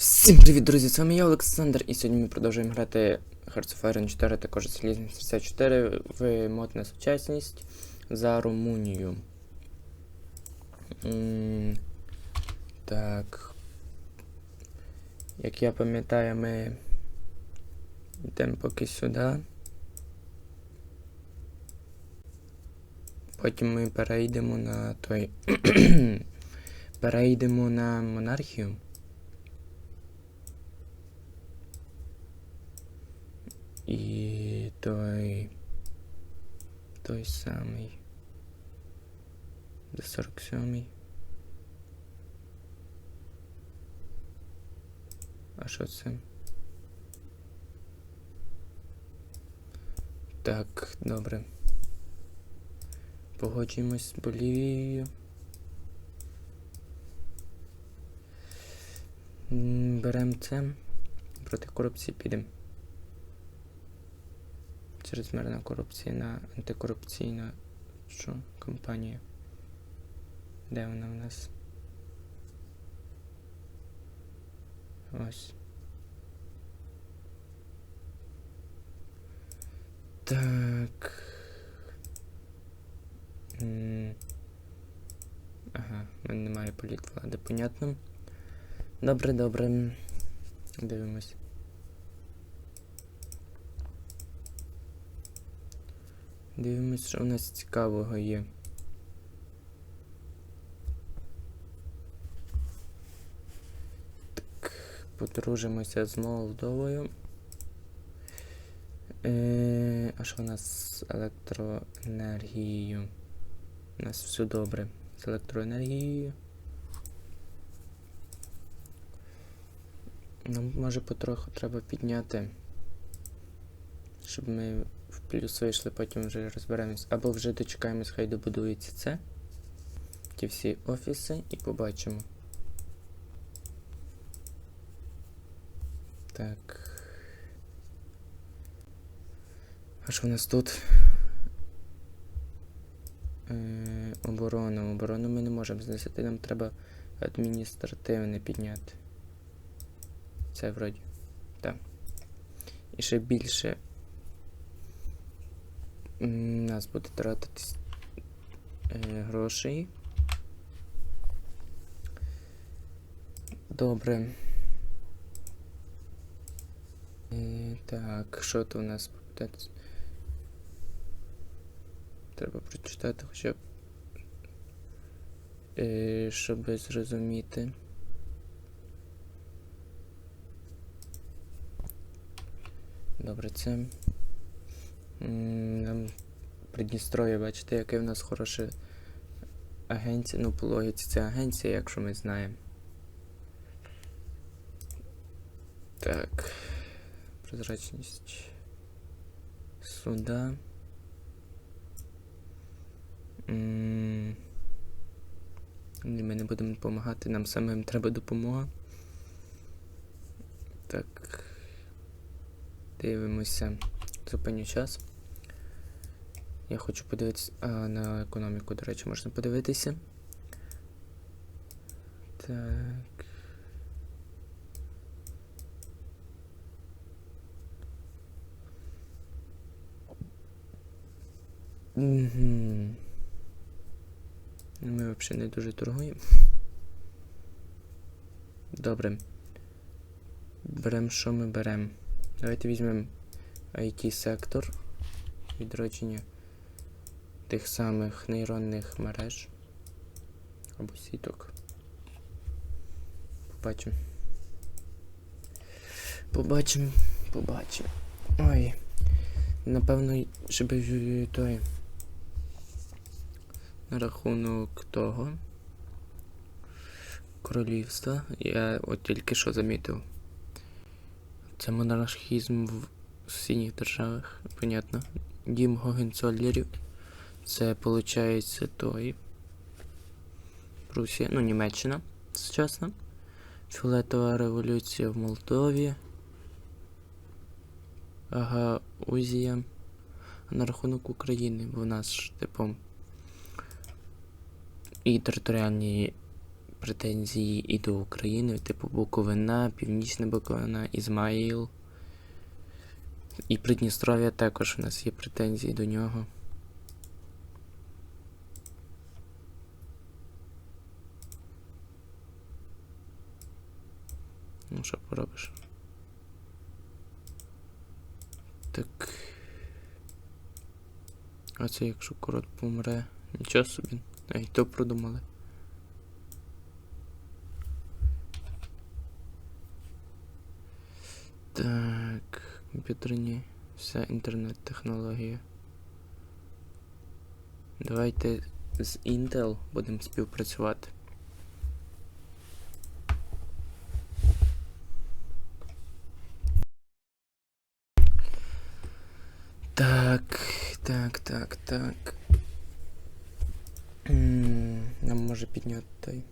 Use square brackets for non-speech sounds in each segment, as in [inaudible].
Всім привіт, друзі! З вами я Олександр, і сьогодні ми продовжуємо грати Hearts of Iron 4, також Залізний 64 в мод на сучасність за Румунію. М, Так. Як я пам'ятаю, ми йдемо поки сюди. Потім ми перейдемо на той. [clears throat] перейдемо на монархію. І той. Той самий. До 47. А що це? Так, добре. Погоджуємось з Болівією. Беремо це. Проти корупції підемо. Чрезмірна корупційна, антикорупційна що? компанія. Де вона в нас? Ось. Так. Ага, мене немає політвлади, понятно. Добре, добре. Дивимось. Дивимось, що у нас цікавого є. Так, подружимося з Молдовою. Е, а що у нас з електроенергією? У нас все добре з електроенергією. Нам може потроху треба підняти, щоб ми в плюс вийшли, потім вже розберемось. Або вже дочекаємось, хай добудується це. Ті всі офіси і побачимо. Так. А що у нас тут? Е, оборону. Оборону ми не можемо зносити, нам треба адміністративне підняти. Це вроді. Так. І ще більше нас буде тратитись е, грошей. Добре. Е, так, що то у нас попитати? Треба прочитати хоча б. Е, щоб зрозуміти. Добре, це. Придністров'я, бачите, яке в нас хороше агенція. Ну, по логіці це агенція, якщо ми знаємо. Так. Прозрачність суда. М, Ми не будемо допомагати, нам самим треба допомога. Так. Дивимося. Зупиню час. Я хочу подивитися. На економіку, до речі, можна подивитися. Так. Угу. Ми взагалі не дуже торгуємо. Добре. Беремо, що ми беремо? Давайте візьмемо IT-сектор. Відродження тих самих нейронних мереж. Або сіток. Побачимо. Побачимо, побачимо. Ой. Напевно, щоб той. На рахунок того. Королівства. Я от тільки що замітив. Це монархізм в сусідніх державах, понятно. Дім Гогенцоллерів. Це виходить той. Прусія, ну, Німеччина сучасна. Фіолетова революція в Молдові. Агаузія. А на рахунок України, бо в нас ж, типу. І територіальні претензії і до України, типу Буковина, Північна Буковина, Ізмаїл. І Придністров'я також у нас є претензії до нього. Ну, що поробиш? Так. А це якщо корот помре. Нічого собі. А то продумали. Так, комп'ютерні, вся інтернет-технологія. Давайте з Intel будемо співпрацювати. так, так. М, Нам може підняти той.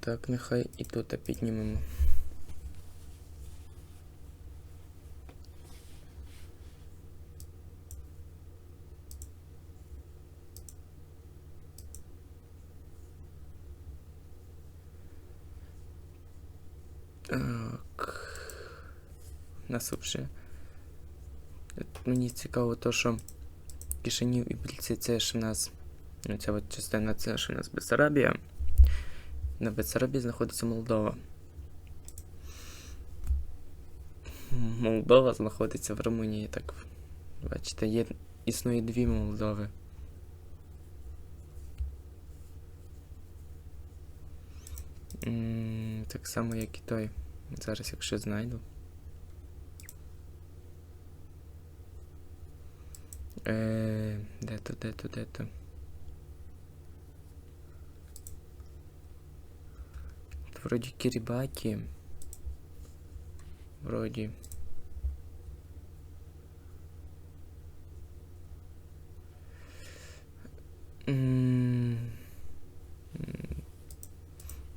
Так, нехай і тут піднімемо. Так. Нас. Мені цікаво то, що Кишинів і Більці це ж в нас. Ну, ця от частина це ж у нас Бессарабія. На Бессарабії знаходиться Молдова. Молдова знаходиться в Румунії, так. Бачите, є, існує дві Молдови. Так само, як і той. Зараз, якщо знайду. Е, де то, де то, де то? Вроді Кірібаті. Вроді.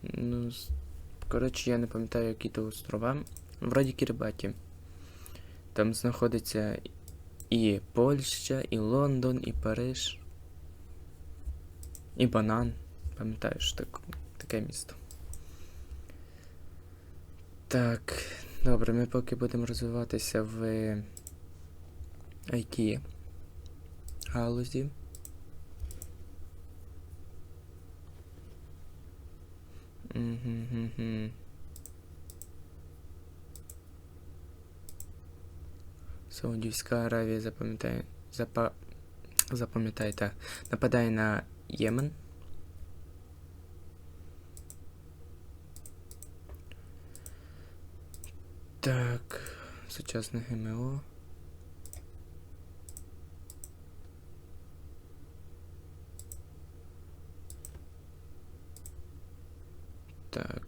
Ну, коротше, я не пам'ятаю, які то острова. Вроді Кірибаті. Там знаходиться і Польща, і Лондон, і Париж. І Банан. Пам'ятаєш так, таке місто. Так, добре, ми поки будемо розвиватися в IT галузі. Угу-гу-гу. Саудівська Аравія запам'ятає. Запа... Запам'ятайте. Нападає на Ємен. Так. Сучасне ГМО. Так.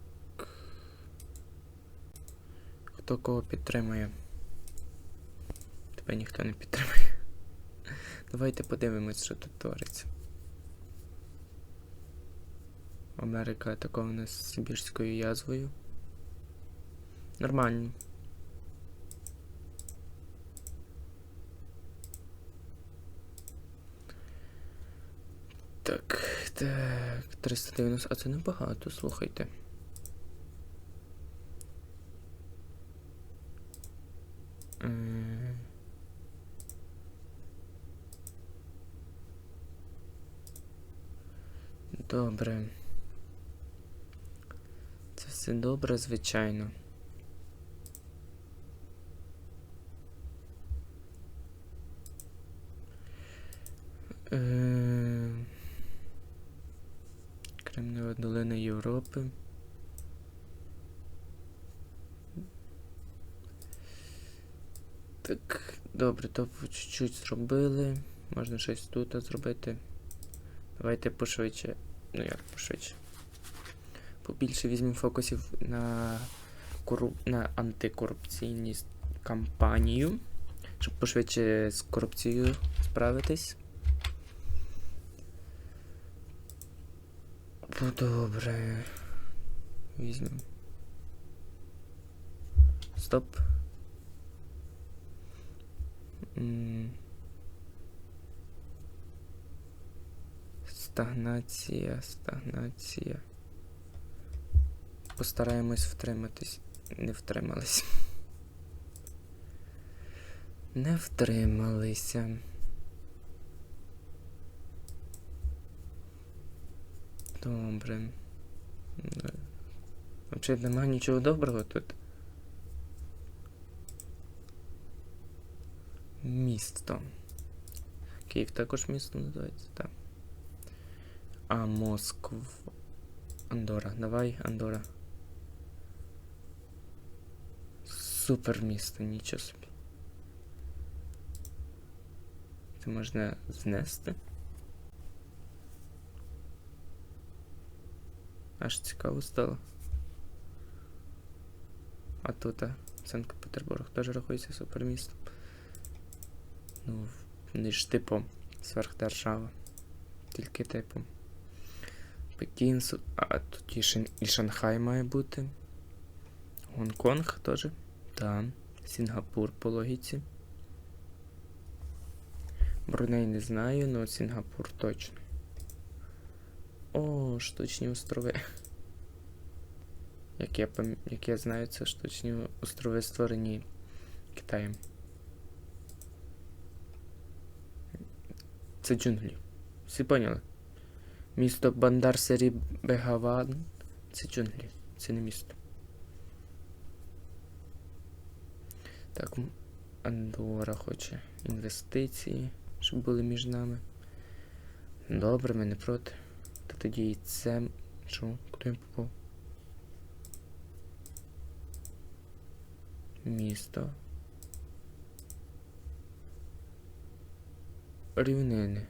Хто кого підтримує? Тебе ніхто не підтримує. Давайте подивимось, що тут твориться. Америка атакована з Сибірською язвою. Нормально. Так, так, 390, а це небагато, слухайте. М. Добре. Це все добре, звичайно. Е, Кремнева долина Європи. Так, добре, то чуть-чуть зробили. Можна щось тут зробити. Давайте пошвидше. Ну як пошвидше. Побільше візьмемо фокусів на кору... на антикорупційні кампанію, щоб пошвидше з корупцією справитись. Добре. Візьмемо. Стоп. М. Стагнація, стагнація. Постараємось втриматись. Не втримались. Не втрималися. Добре. Е, Взагалі нема нічого доброго тут. Місто. Київ також місто називається, так. А Москва. Андора. Давай, Андора. Супер місто, нічого собі. Це можна знести. Аж цікаво стало. А тут Санкт-Петербург теж рахується супермістом. Ну, вони ж типу сверхдержава. Тільки типу. Пекін, а тут і, Шен... і Шанхай має бути. Гонконг теж. Так. Сінгапур по логіці. Бруней не знаю, але Сінгапур точно. О, штучні острови. Як я, пам... Як я знаю, це штучні острови створені Китаєм. Це джунглі. Всі поняли? Місто Бандар Сері Бегаван. Це джунглі. Це не місто. Так, Андора хоче інвестиції, щоб були між нами. Добре, ми не проти. Та тоді і це. Що? Куди я попав? Місто. Рівнини.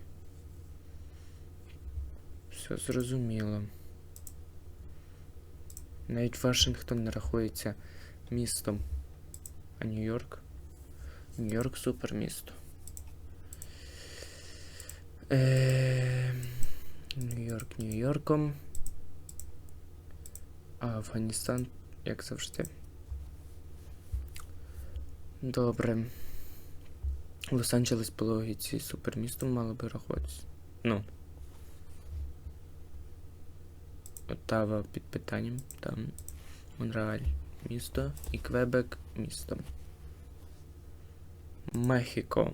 Все зрозуміло. Навіть Вашингтон не рахується містом. А Нью-Йорк? Нью-Йорк супер місто. Е, Нью-Йорк Нью-Йорком. А Афганістан, як завжди. Добре. Лос-Анджелес по логіці супермістом мало би рахуватися. Ну. Оттава під питанням. Там Монреаль місто і Квебек місто. Мехіко.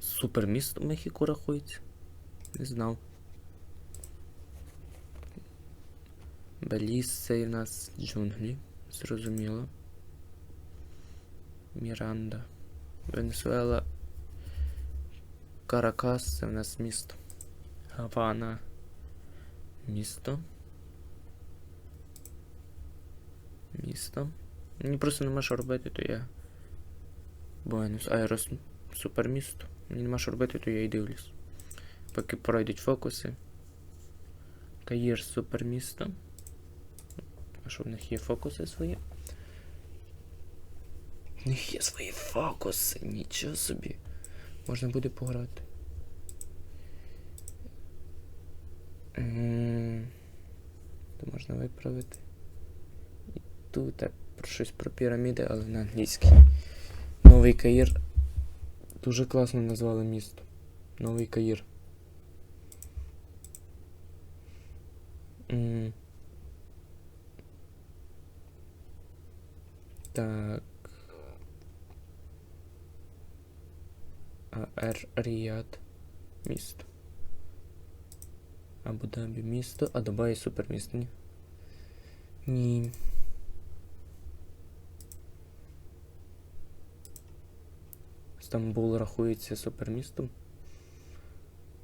Супермісто Мехіко рахується. Не знав. Беліз це у нас джунглі. Зрозуміло. Міранда. Венесуела. Каракас це в нас місто. Гавана. Місто. Місто. Мені просто нема що робити, то я. Буенос Айрес супермісто. Мені нема що робити, то я і дивлюсь. Поки пройдуть фокуси. Каїр супермісто. А що в них є фокуси свої? В них є свої фокуси, нічого собі. Можна буде пограти. То можна виправити. Тут про щось про піраміди, але на англійській. Новий Каїр. Дуже класно назвали місто. Новий Каїр. М. Так. АР Ріад. Місто. Абу-Дабі місто, а Дубай супермісто, ні? Ні. Стамбул рахується супермістом.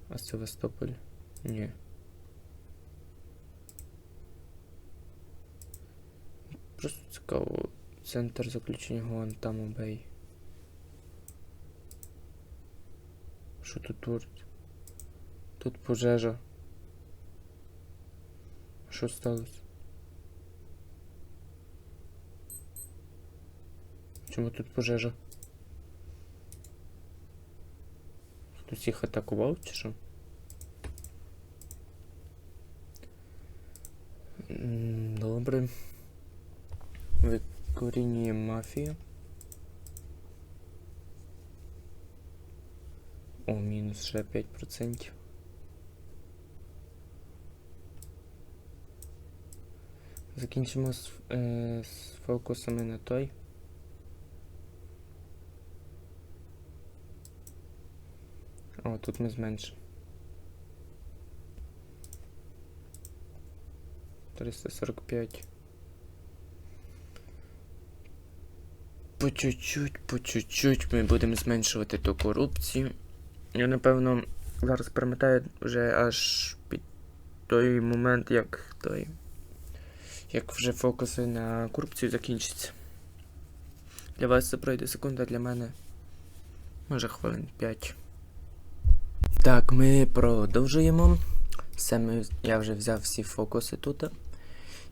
А Севастополь? Ні. Просто цікаво. Центр заключення Гуантамо Бей. Що тут творить? Тут пожежа. Що сталося? Чому тут пожежа? Тут їх атакував чи що? Добре. Викорінює мафію. О, мінус ще 5%. Закінчимо з, е, з фокусами на той. О, тут ми зменшимо. 345. По чуть-чуть, по чуть-чуть ми будемо зменшувати ту корупцію. Я напевно зараз перемотаю вже аж під той момент, як той. Як вже фокуси на корупцію закінчаться. Для вас це пройде секунда, для мене. Може хвилин 5. Так, ми продовжуємо. Все, ми, я вже взяв всі фокуси тут.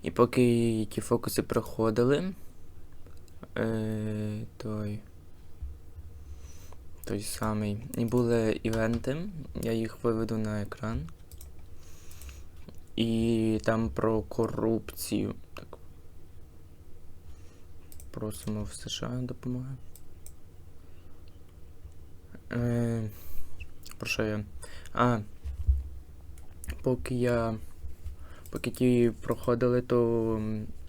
І поки ті фокуси проходили. Е, той. Той самий. І були івенти. Я їх виведу на екран. І там про корупцію. Так. Просимо в США допомоги. Е, про що я? А. Поки я. Поки ті проходили, то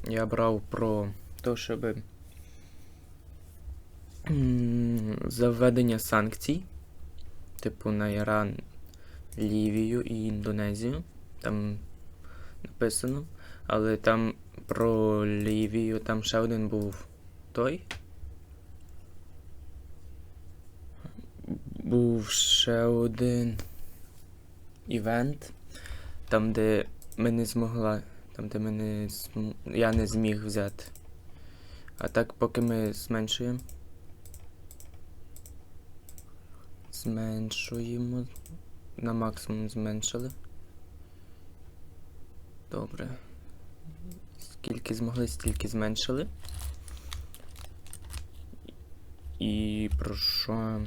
я брав про те, щоб заведення санкцій, типу на Іран, Лівію і Індонезію. Там написано. Але там про Лівію, там ще один був той. Був ще один івент, там, де ми не змогла, там, де ми не зм... я не зміг взяти. А так, поки ми зменшуємо. Зменшуємо. На максимум зменшили. Добре. Скільки змогли, стільки зменшили. І про що?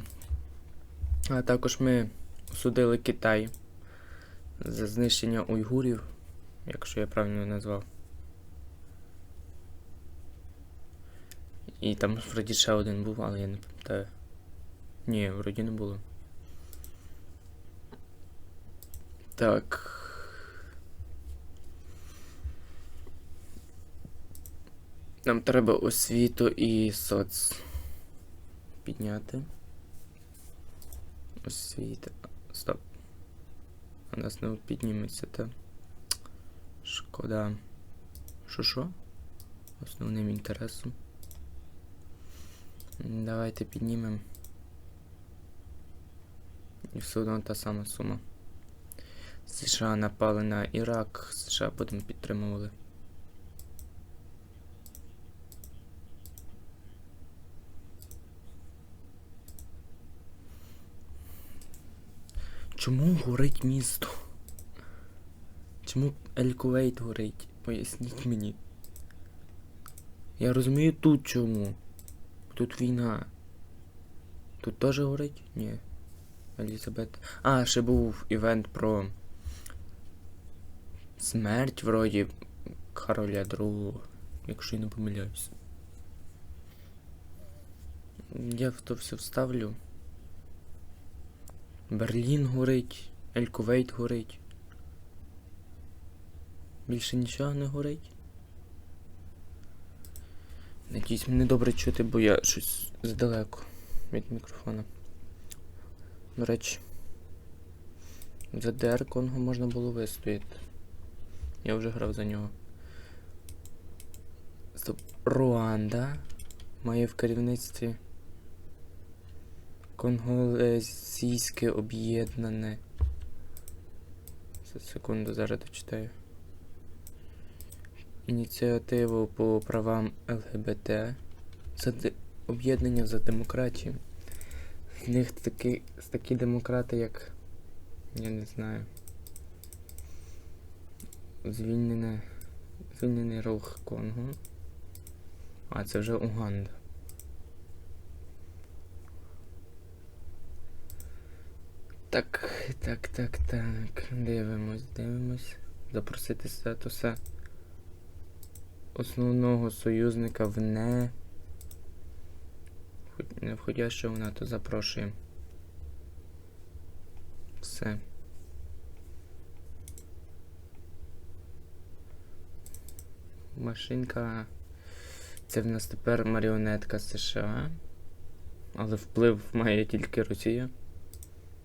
А також ми осудили Китай за знищення уйгурів, якщо я правильно назвав. І там вроді ще один був, але я не пам'ятаю. Ні, вроді не було. Так. Нам треба освіту і соц підняти. Освіта. Стоп. У нас не підніметься, та. Шкода. Що що? Основним інтересом. Давайте піднімемо. І все одно та сама сума. США напали на Ірак, США потім підтримували. Чому горить місто? Чому Елькувейт горить? Поясніть мені. Я розумію тут чому. Тут війна. Тут теж горить? Ні. Елізабет. А, ще був івент про смерть вроді Короля Другого, якщо я не помиляюсь. Я в то все вставлю. Берлін горить, Елькувейт горить. Більше нічого не горить. Надіюсь, мене добре чути, бо я щось здалеку від мікрофона. До речі, за ДР Конго можна було вистояти. Я вже грав за нього. Руанда має в керівництві Конголезійське об'єднане. Секунду зараз дочитаю. Ініціативу по правам ЛГБТ. За де- об'єднання за демократію. В них такі, такі демократи, як. Я не знаю. Звільнене. Звільнений рух Конго. А, це вже Уганда. Так, так, так, так. Дивимось, дивимось. Запросити статуса основного союзника в не. Не входящого в НАТО запрошуємо. Все. машинка. Це в нас тепер маріонетка США. Але вплив має тільки Росія.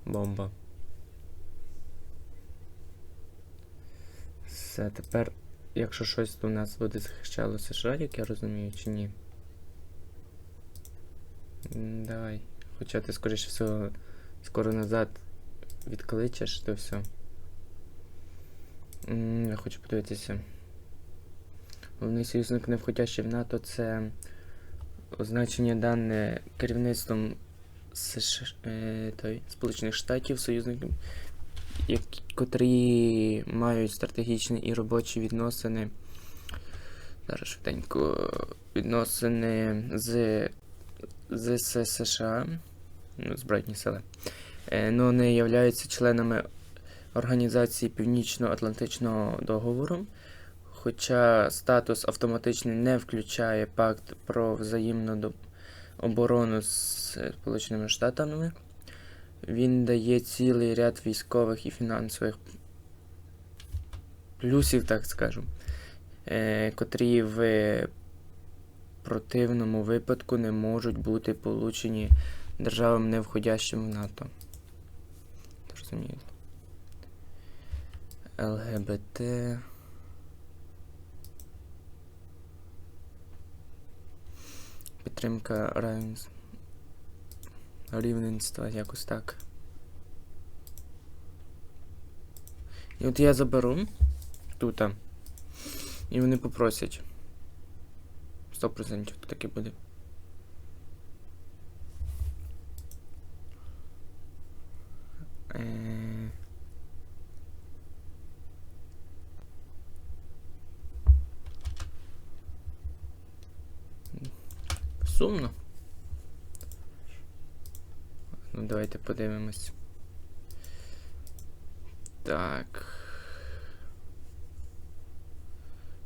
Бомба. Все, тепер, якщо щось, то в нас буде захищало США, як я розумію, чи ні? Давай. Хоча ти, скоріше всього, скоро назад відкличеш, то все. Я хочу подивитися. Головний союзник, не входящий в НАТО, це означення дане керівництвом США, е, той, Сполучених Штатів, союзників, котрі мають стратегічні і робочі відносини. Зараз швиденько відносини з, з США, ну, Збройні сили. Е, ну, вони являються членами Організації Північно-Атлантичного договору. Хоча статус автоматичний не включає пакт про взаємну до- оборону з Сполученими Штатами, він дає цілий ряд військових і фінансових плюсів, так скажу, е, котрі в противному випадку не можуть бути получені державами, не входящими в НАТО. Розумієте? ЛГБТ. Підтримка равенс... рівненства, якось так. І от я заберу тут. І вони попросять. 100% так і буде. Е... Сумно. Ну, давайте подивимось. Так.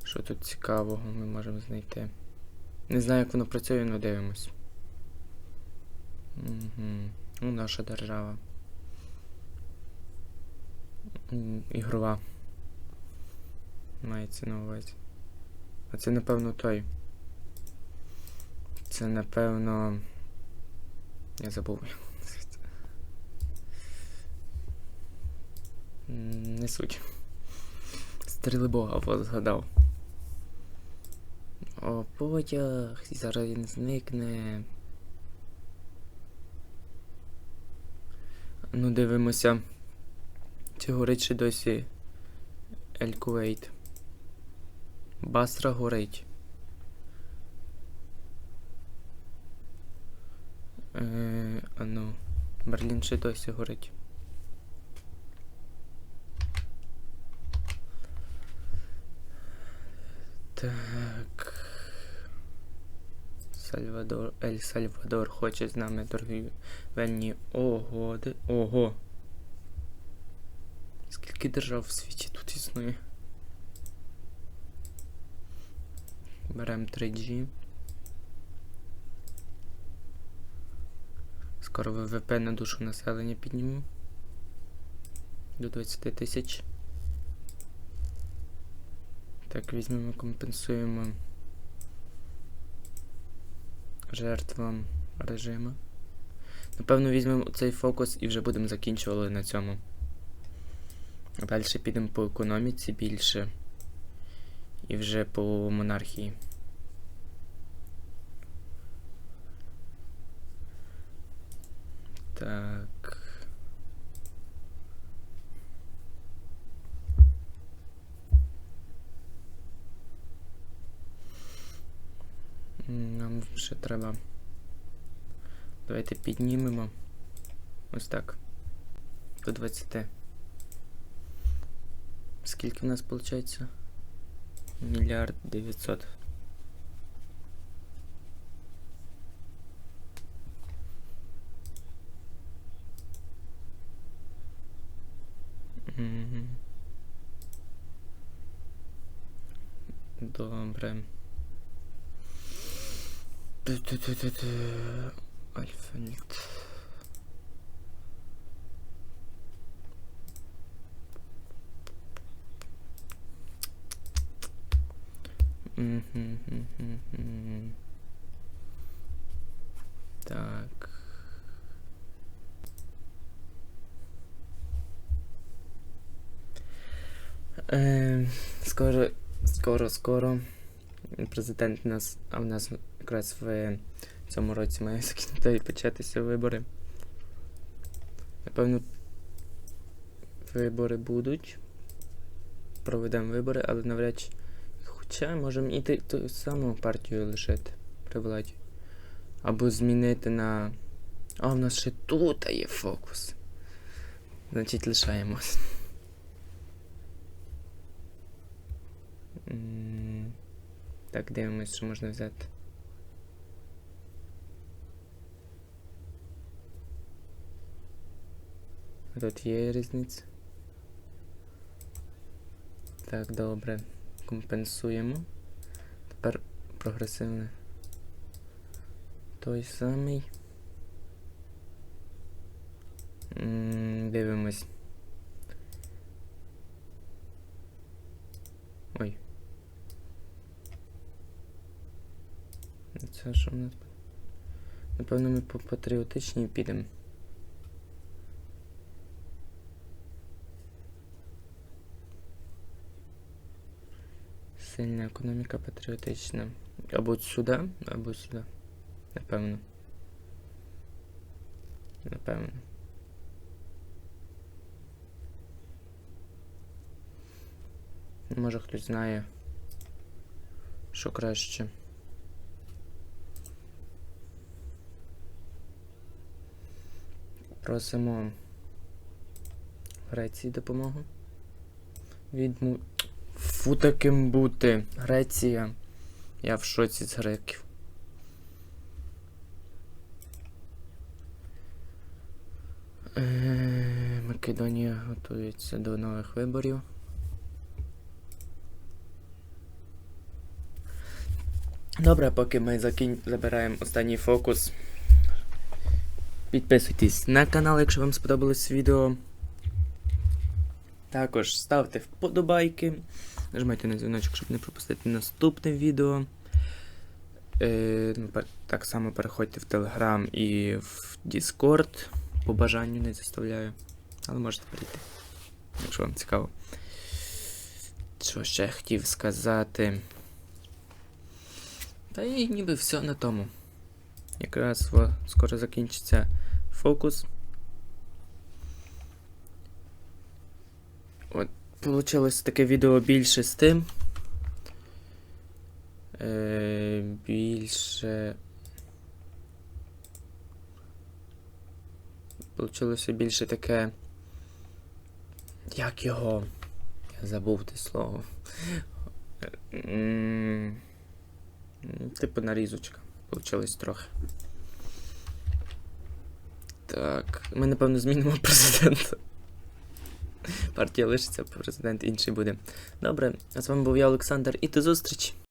Що тут цікавого ми можемо знайти? Не знаю, як воно працює, але дивимось. Угу. Ну, наша держава. Ігрова. Мається на увазі. А це, напевно, той. Це, напевно. Я забув. Не суть. Стріли Бога згадав. О, потяг, зараз він зникне. Ну, дивимося. Чи горить ще досі Ель Кувейт. Басра горить. Е, а ну, Берлін ще досі горить. Так. Сальвадор. Ель Сальвадор хоче з нами торгівельні угоди. Ого. Скільки держав в світі тут існує? Берем 3G. Скоро ВВП на душу населення підніму. До 20 тисяч. Так, візьмемо, компенсуємо жертвам режиму. Напевно, візьмемо цей фокус і вже будемо закінчувати на цьому. Далі підемо по економіці більше. І вже по монархії. Так. Нам вже треба. Давайте піднімемо. Ось так. До 20. Скільки в нас виходить? Мільярд 900. Ту-ту-ту-ту-ту. Альфа-Ніт. Мгм-гм-гм-гм. Так. Е, скоро, скоро, скоро. Президент у нас, а в нас якраз цьому році має закінчити і початися вибори. Напевно, вибори будуть. Проведемо вибори, але навряд чи. Хоча можемо і ту саму партію лишити при владі. Або змінити на. А, в нас ще тут є фокус. Значить, лишаємось. Так, дивимось, що можна взяти. Тут є різниця. Так, добре. Компенсуємо. Тепер прогресивне. Той самий. М, Дивимось. Ой. Це що в нас? Напевно, ми по патріотичній підемо. Економіка патріотична. Або сюди, або сюди. Напевно. Напевно. Може хтось знає, що краще. Просимо Греції допомогу. Відму... Фу таким бути. Греція. Я в шоці з греків. Е, Македонія готується до нових виборів. Добре, поки ми закін... забираємо останній фокус. Підписуйтесь на канал, якщо вам сподобалось відео. Також ставте вподобайки. Нажимайте на дзвіночок, щоб не пропустити наступне відео. Е, ну, так само переходьте в Telegram і в Discord. По бажанню не заставляю. Але можете прийти, якщо вам цікаво. Що ще хотів сказати. Та і ніби все на тому. Якраз скоро закінчиться фокус. От, получилось таке відео більше з тим. Е, більше. Получилося більше таке. Як його? Я забув те слово. Типу нарізочка. Получилось трохи. Так. Ми, напевно, змінимо [laughs] президента. Партія лишиться, президент інший буде. Добре, а з вами був я, Олександр, і до зустрічі!